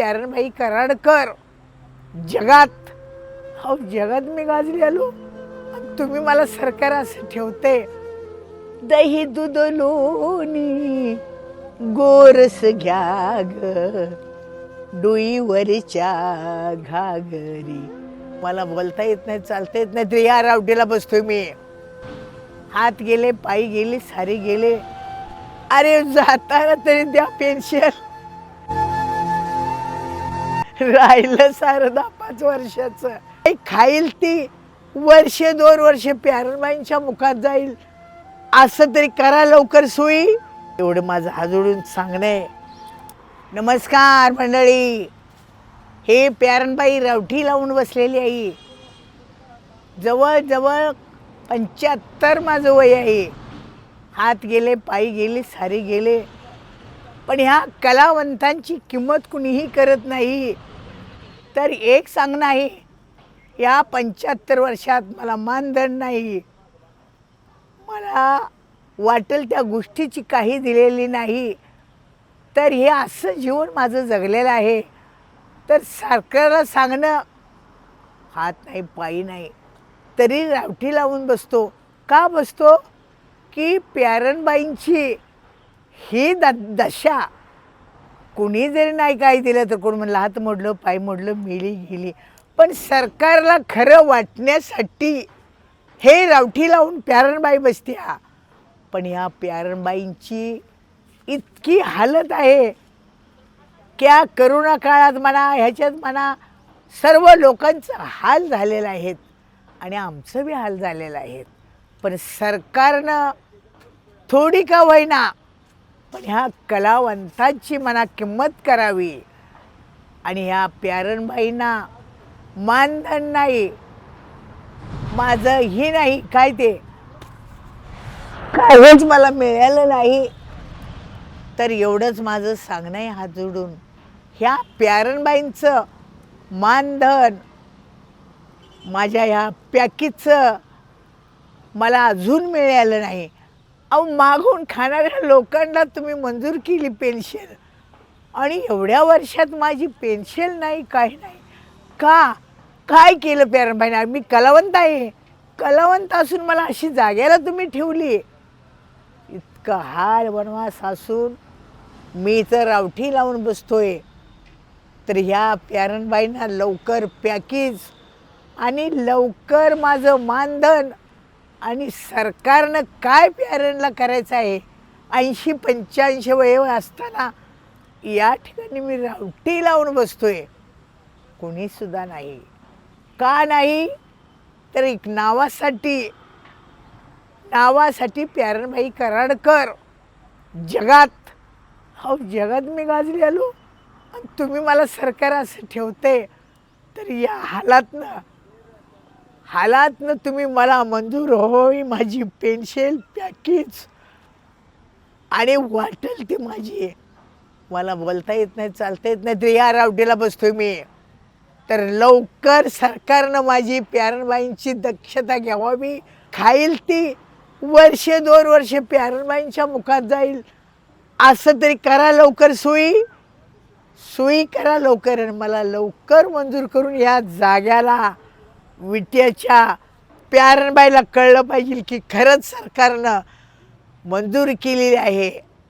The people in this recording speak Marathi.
प्यारणबाई कराडकर. जगात हो जगात मी गाजली आलो तुम्ही मला सरकार असं ठेवते. दही दूध लोणी गोरस घ्या ग डोईवरच्या घागरी. मला बोलता येत नाही चालता येत नाही तरी या रावटीला बसतोय मी. हात गेले पायी गेले सारे गेले. अरे जाताना तरी द्या पेन्शन राहिलं सारं दहा पाच वर्षाचं. काही खाईल ती वर्ष दोन वर्ष प्यारबाईंच्या मुखात जाईल. असं तरी करा लवकर सोयी एवढं माझं हाजोडून सांगणे. नमस्कार मंडळी. हे प्यारणबाई रावठी लावून बसलेली आहे. जवळजवळ पंच्याहत्तर माझं वय आहे. हात गेले पायी गेले सारे गेले. पण ह्या कलावंतांची किंमत कुणीही करत नाही. तर एक सांगणं आहे या पंच्याहत्तर वर्षात मला मानधन नाही. मला वाटेल त्या गोष्टीची काही दिलेली नाही. तर हे असं जीवन माझं जगलेलं आहे. तर सरकारला सांगणं हात नाही पायी नाही. तरी रावठी लावून बसतो. का बसतो? की प्यारणबाईंची ही द दशा. कुणी जरी नाही काय दिलं तर कोण म्हणलं हात मोडलं पाय मोडलं मिळी गेली. पण सरकारला खरं वाटण्यासाठी हे रावठी लावून प्यारणबाई बसत्या पण ह्या प्यारणबाईंची इतकी हालत आहे. की करोना काळात म्हणा ह्याच्यात म्हणा सर्व लोकांचं हाल झालेला आहेत. आणि आमचं बी हाल झालेलं आहेत. पण सरकारनं थोडी का होईना पण ह्या कलावंतांची मना किंमत करावी. आणि ह्या प्यारणबाईंना मानधन नाही. माझं ही नाही. काय ते? काहीच मला मिळालं नाही. तर एवढंच माझं सांगणं आहे हात जोडून ह्या प्यारणबाईंचं मानधन माझ्या ह्या पॅकीजचं मला अजून मिळालं नाही. अहो मागून खाणाऱ्या लोकांना तुम्ही मंजूर केली पेन्शन आणि एवढ्या वर्षात माझी पेन्शन नाही काही नाही. का? काय केलं प्यारणबाईने मी कलावंत आहे. कलावंत असून मला अशी जाग्याला तुम्ही ठेवली. इतकं हाल वनवास असून मी तर रावठी लावून बसतोय. तर ह्या प्यारणबाईंना लवकर पॅकेज आणि लवकर माझं मानधन आणि सरकारनं काय प्यारणला करायचं आहे? ऐंशी पंच्याऐंशी वय असताना या ठिकाणी मी रावटी लावून बसतोय. कोणीसुद्धा नाही. का नाही? तर एक नावासाठी नावासाठी प्यारणबाई कराडकर जगात हो जगात मी गाजली आलो आणि तुम्ही मला सरकार असं ठेवते तर या हालातनं हालातनं तुम्ही मला मंजूर होई माझी पेन्शिल पॅकेज आणि वाटेल ती माझी. मला बोलता येत नाही चालता येत नाही. तर या रावटीला बसतोय मी. तर लवकर सरकारनं माझी प्यारणबाईंची दक्षता घ्यावावी खाईल ती. वर्षे दोन वर्ष प्यारणबाईंच्या मुखात जाईल. असं तरी करा लवकर सोयी सोयी करा लवकर आणि मला लवकर मंजूर करून या जाग्याला. विट्याच्या प्यारणबाईला कळलं पाहिजे की खरंच सरकारनं मंजूर केलेली आहे.